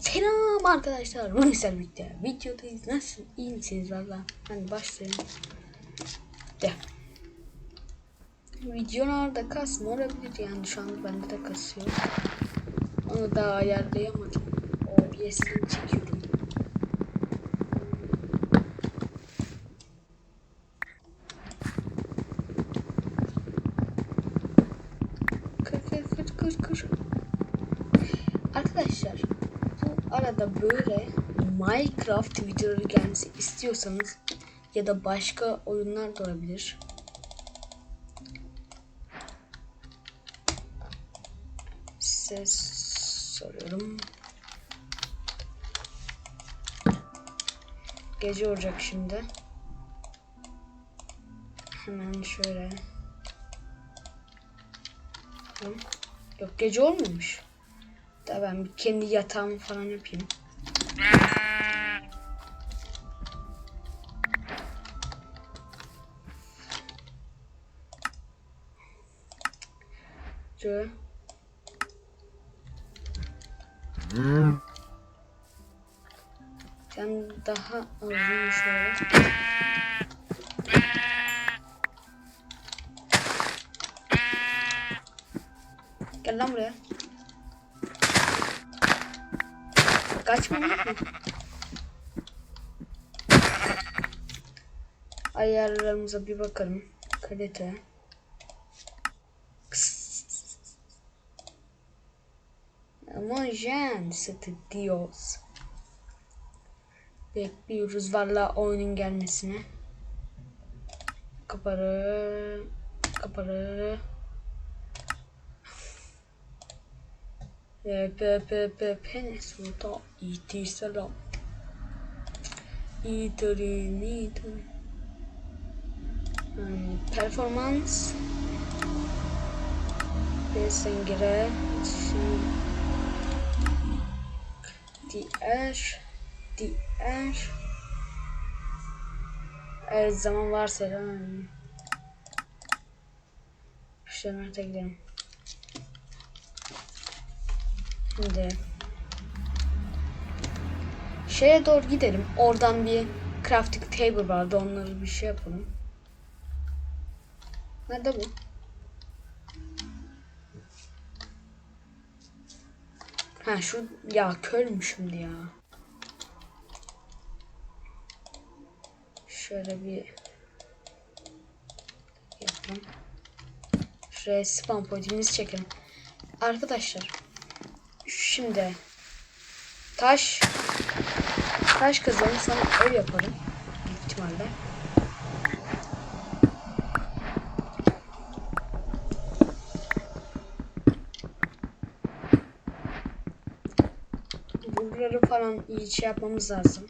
Selam arkadaşlar. Bugün sizlerle birlikte videodayız. Nasıl? İyi misiniz valla? Hadi başlayalım. De. Videolarda kasma olabilir yani şu anda bende de kasıyor. Onu daha ayarlayamadım. OBS'den çekiyorum. Kır kır kır kır kır. Arkadaşlar bu arada böyle Minecraft videoları gelmesi istiyorsanız ya da başka oyunlar da olabilir. Ses soruyorum. Gece olacak şimdi. Hemen şöyle. Yok gece olmamış. Da ben kendi yatağımı falan yapayım. Sen daha uzun şöyle. Gel lan buraya. Kaçma lan. Ayarlarımıza bir bakalım. Kalite. Homojen stüdyos. Bekliyoruz valla oyunun gelmesini. Kaparı. Kaparı. Pe pe pe penesuta iti salam. İtiri nitiri. Hmm, performans. Besengere. Diğer. Diğer. Her zaman varsa yani. Şunlara gidelim. Şimdi şeye doğru gidelim. Oradan bir crafting table vardı. Onları bir şey yapalım. Nerede bu? Ha şu ya körmüş şimdi ya. Şöyle bir yapalım. Şuraya spam pointimizi çekelim. Arkadaşlar Şimdi taş taş kazanı sana ev yaparım büyük ihtimalle. Falan iyi şey yapmamız lazım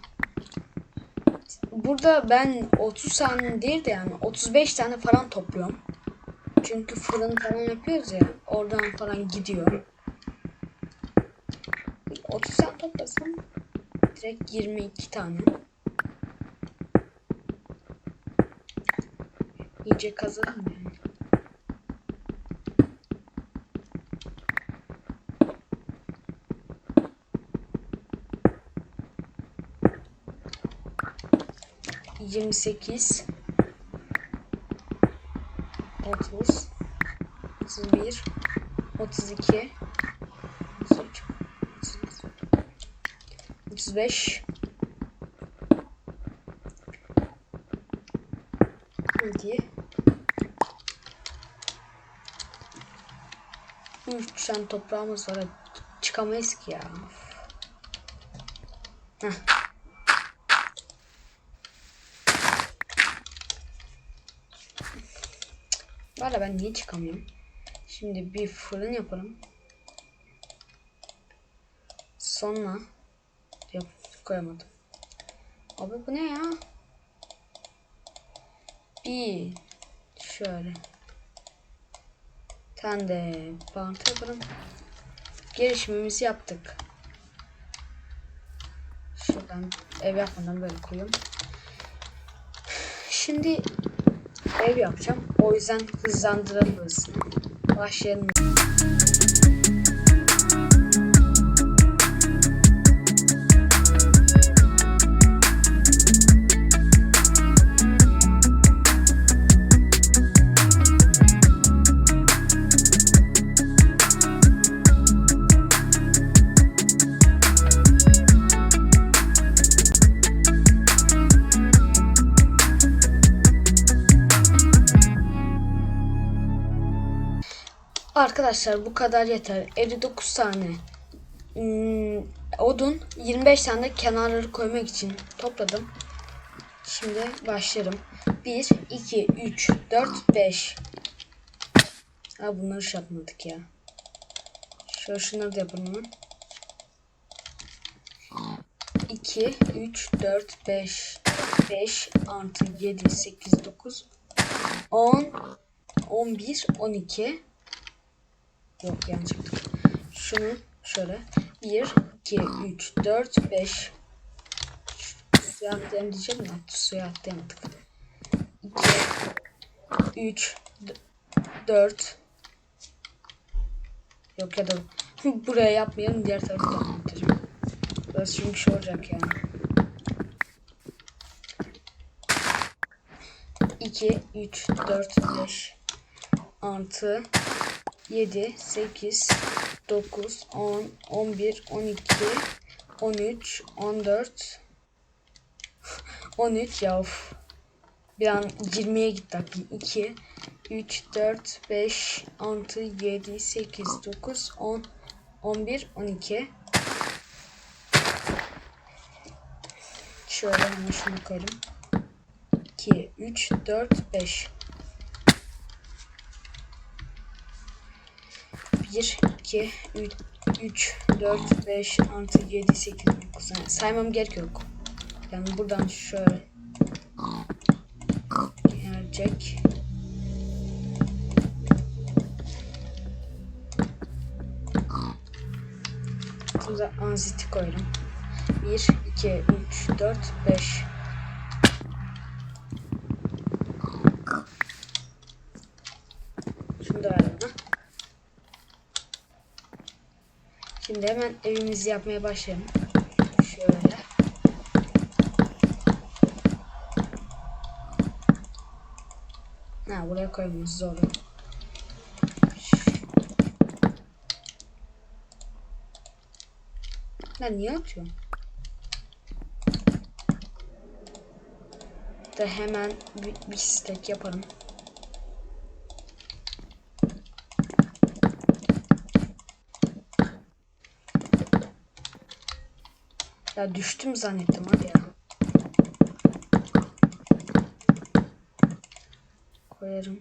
burada ben 30 tane değil de yani 35 tane falan topluyorum. Çünkü fırın falan yapıyoruz ya. Oradan falan gidiyor. 30 tane toplasam direkt 22 tane. İyice kazanım ya. 28 30 31 32 33 35 7 3 tane toprağımız var. Çıkamayız ki ya. Heh. Valla ben niye çıkamıyorum? Şimdi bir fırın yapalım. Sonra Yok koyamadım. Abi bu ne ya? Bir şöyle. Tane de bant yapalım. Gelişimimizi yaptık. Şuradan ev yapmadan böyle koyayım. Şimdi ev yapacağım. O yüzden hızlandıralım. Başlayalım. Arkadaşlar bu kadar yeter. 59 tane hmm, odun 25 tane kenarları koymak için topladım. Şimdi başlarım. 1, 2, 3, 4, 5. Ha bunları şey yapmadık ya. Şöyle şunları da yapalım hemen. 2, 3, 4, 5, 5 artı 7, 8, 9, 10, 11, 12. Yok yanlış yaptık. Şunu şöyle. 1, 2, 3, 4, 5. Suya atlayalım diyeceğim de suya atlayamadık. 2, 3, 4. Yok ya da buraya yapmayalım diğer tarafı da anlatacağım. Burası çünkü şey olacak yani. 2, 3, 4, 5 artı 7, 8, 9, 10, 11, 12, 13, 14, 13 ya of. Bir an 20'ye gitti aklım. 2, 3, 4, 5, 6, 7, 8, 9, 10, 11, 12. Şöyle hemen şunu koyalım. 2, 3, 4, 5. 1, 2, 3, 3, 4, 5, 6, 7, 8, 9. Yani saymam gerek yok. Yani buradan şöyle gelecek. Burada anziti koyalım. 1, 2, 3, 4, 5. Şunu da ver bana. Şimdi hemen evimizi yapmaya başlayalım. Şöyle. Ha buraya koymamız zor. Ben niye atıyorum? Da hemen bir, bir stack yaparım. Ya düştüm zannettim hadi ya. Koyarım.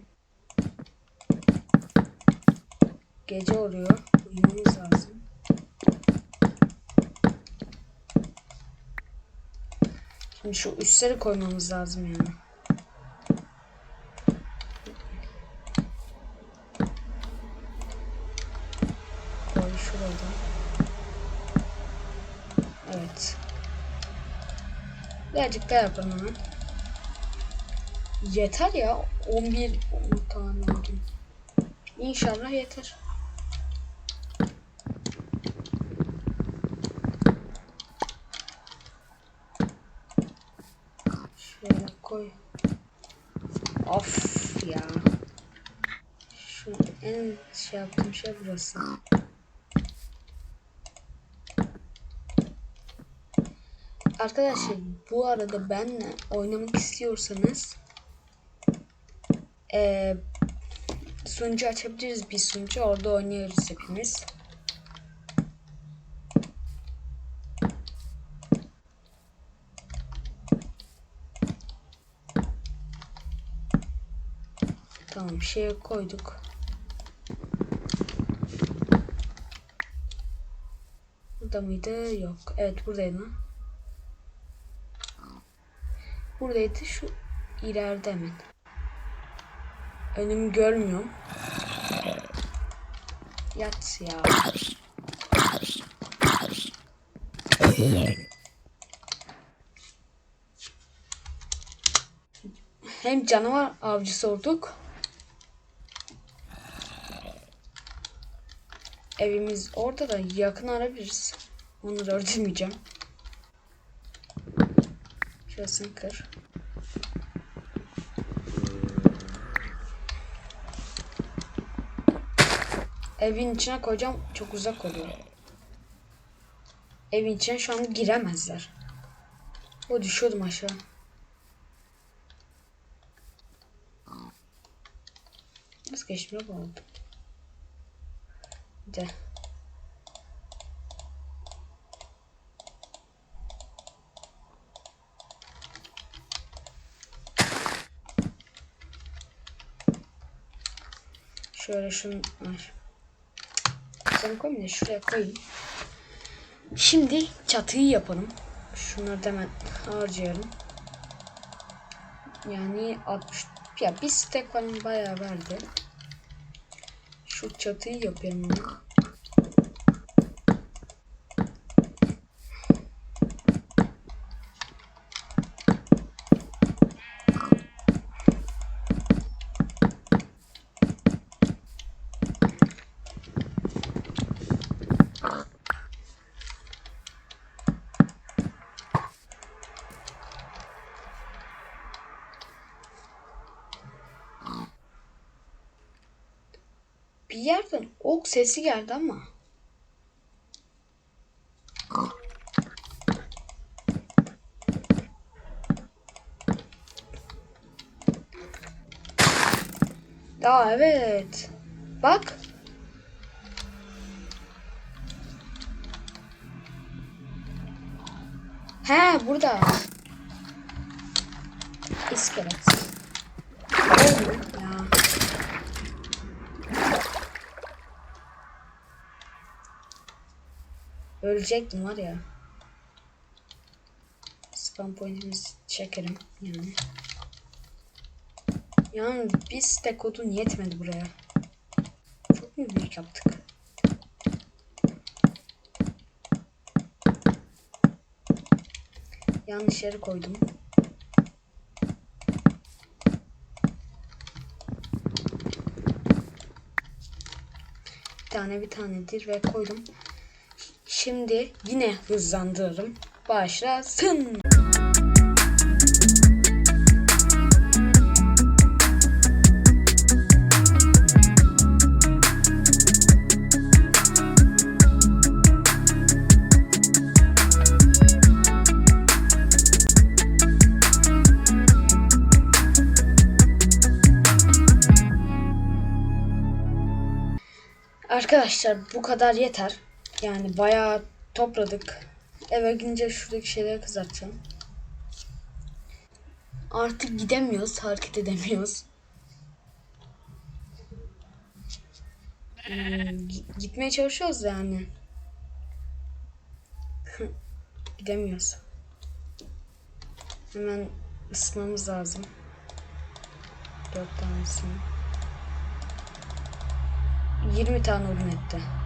Gece oluyor. Uyumamız lazım. Şimdi şu üstleri koymamız lazım yani. Koy şurada. Evet. Birazcık daha yapalım. Yeter ya. 11 tane oldu. İnşallah yeter. Şöyle koy. Of ya. Şu en şey yaptığım şey burası. Arkadaşlar bu arada benle oynamak istiyorsanız eee sunucu açabiliriz bir sunucu orada oynuyoruz hepimiz. Tamam şeye koyduk. Burada mıydı? Yok. Evet buradaydı. Buradaydı şu ileride hemen. Önümü görmüyorum. Yat ya. Hem canavar avcısı olduk. Evimiz orada da yakın arabiliriz. Onları öldürmeyeceğim. Şurasını kır. Evin içine koyacağım. Çok uzak oluyor. Evin içine şu an giremezler. O düşüyordum aşağı. Nasıl geçmiyor bu oldu? De. Şöyle şunu var. Sen koyayım da şuraya koyayım. Şimdi çatıyı yapalım. Şunları da hemen harcayalım. Yani 60 ya bir stack falan bayağı verdi. Şu çatıyı yapayım. Yerden ok sesi geldi ama. Aa evet. Bak. He burada. İskelet. Oldu ya. Ölecektim var ya. Spam pointimizi çekelim yani. Yani bir stack odun yetmedi buraya. Çok mu büyük yaptık? Yanlış yere koydum. Bir tane bir tanedir ve koydum. Şimdi yine hızlandırırım. Başlasın. Arkadaşlar bu kadar yeter. Yani bayağı topladık. Eve gidince şuradaki şeyleri kızartacağım. Artık gidemiyoruz, hareket edemiyoruz. Hmm, gi- gitmeye çalışıyoruz yani. Gidemiyoruz. Hemen ısıtmamız lazım. Dört tanesini. 20 tane odun etti.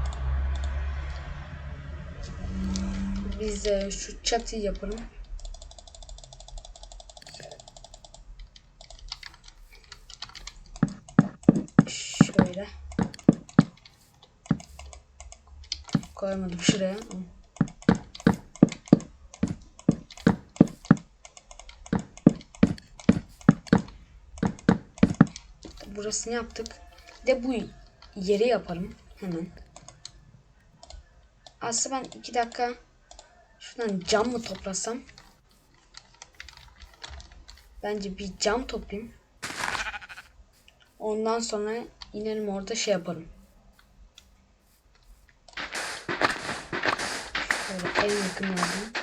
Biz de şu çatıyı yapalım. Şöyle. Koyamadım şuraya. Burasını yaptık. Bir de bu yeri yapalım hemen. Aslında ben iki dakika şuradan cam mı toplasam? Bence bir cam toplayayım. Ondan sonra inerim orada şey yaparım. Şöyle en yakın yerden.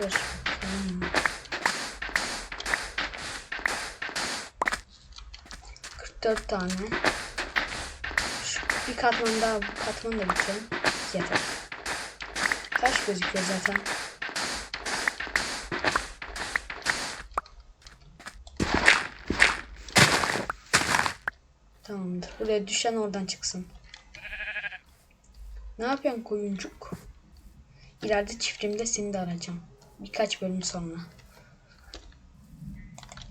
Dur. Tamam. 44 tane. Bir katman daha bu katman da bitirelim. Yeter. Taş gözüküyor zaten. Tamamdır. Buraya düşen oradan çıksın. Ne yapıyorsun koyuncuk? İleride çiftliğimde seni de arayacağım. Birkaç bölüm sonra.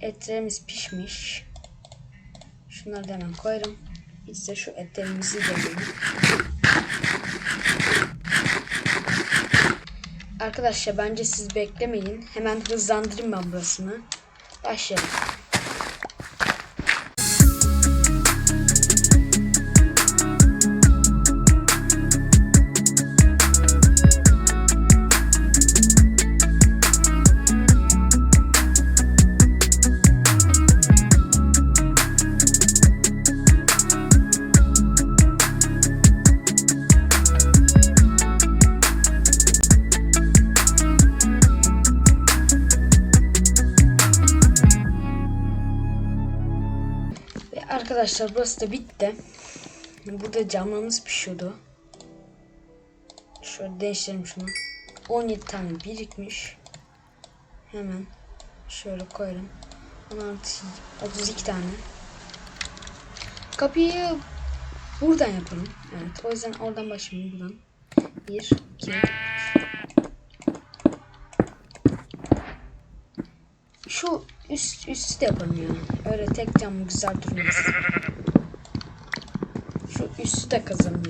Etlerimiz pişmiş. Şunları da hemen koyarım. De şu etlerimizi yiyelim. Arkadaşlar bence siz beklemeyin. Hemen hızlandırayım ben burasını. Başlayalım. Arkadaşlar burası da bitti. Burada camlarımız pişiyordu. Şöyle değiştirelim şunu. 17 tane birikmiş. Hemen şöyle koyalım. 16, 32 tane. Kapıyı buradan yapalım. Evet o yüzden oradan başlayalım buradan. 1, 2, 3. Şu üst üstü de yapalım ya. Öyle tek cam güzel durmaz. Şu üstü de kazalım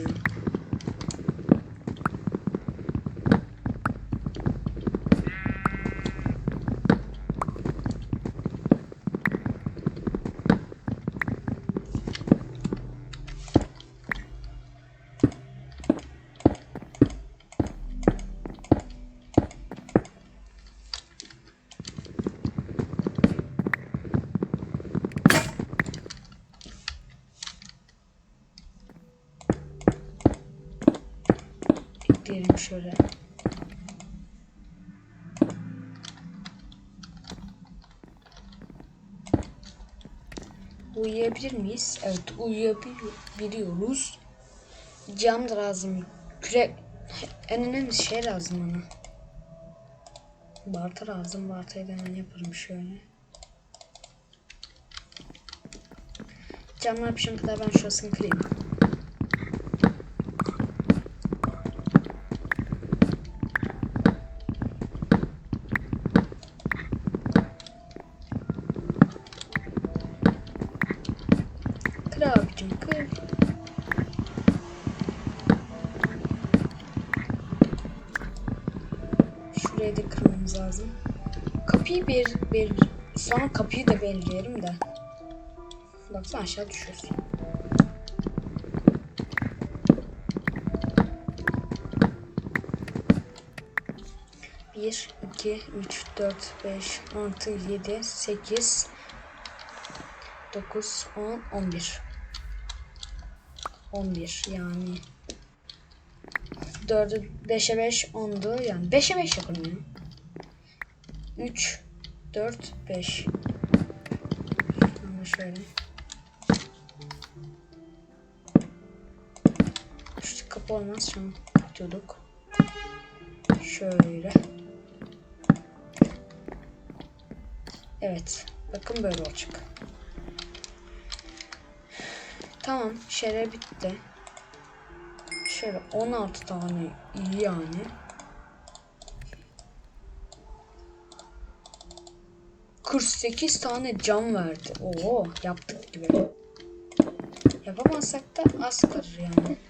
şöyle. Uyuyabilir miyiz? Evet uyuyabiliyoruz. Cam da lazım. Kürek en önemli şey lazım bana. Barta lazım. Bartayı da hemen yaparım şöyle. Camlar pişene kadar ben şurasını kırayım. Kır abicim kır. Kırmamız lazım. Kapıyı bir, bir sonra kapıyı da belirleyelim de. Baksana aşağı düşüyorsun. Bir, iki, üç, dört, beş, altı, yedi, sekiz, 9, 10, 11. 11 yani. 4'ü 5'e 5 10'du yani 5'e 5 yapalım ya. 3 4 5. Ama şöyle. Şu kapı olmaz şu an tutuyorduk. Şöyle. Evet. Bakın böyle olacak. Tamam şere bitti. Şöyle 16 tane yani. ...48 tane cam verdi. Oo yaptık gibi. Yapamazsak da az kalır yani.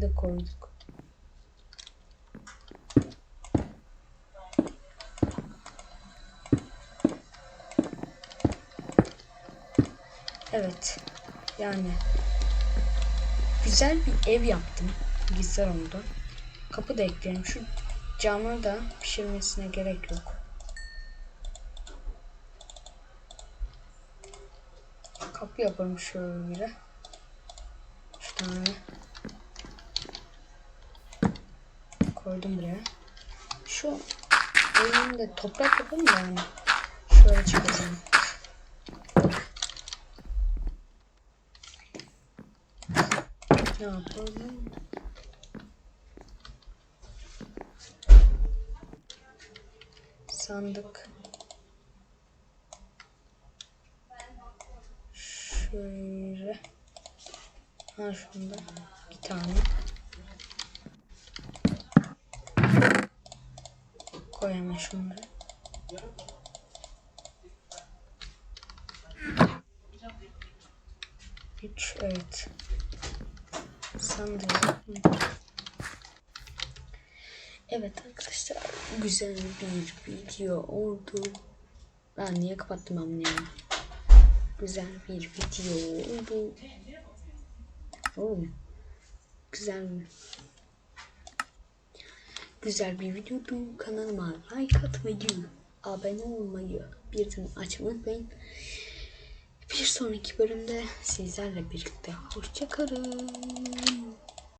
Da koyduk. Evet. Yani güzel bir ev yaptım. Güzel oldu. Kapı da ekleyelim. Şu camı da pişirmesine gerek yok. Kapı yapalım şöyle. Şu tane koydum buraya. Şu evinde toprak yapalım da yani. Şöyle çıkalım. Ne yapalım? Sandık. Şöyle. Ha şunda bir tane. Koy hemen şunları. Üç, evet. Sandım. Evet arkadaşlar güzel bir video oldu. Ben niye kapattım ben ya? Güzel bir video oldu. Oo. Güzel mi? Güzel bir videodu. Kanalıma like atmayı, abone olmayı, bildirim açmayı unutmayın. Bir sonraki bölümde sizlerle birlikte hoşçakalın.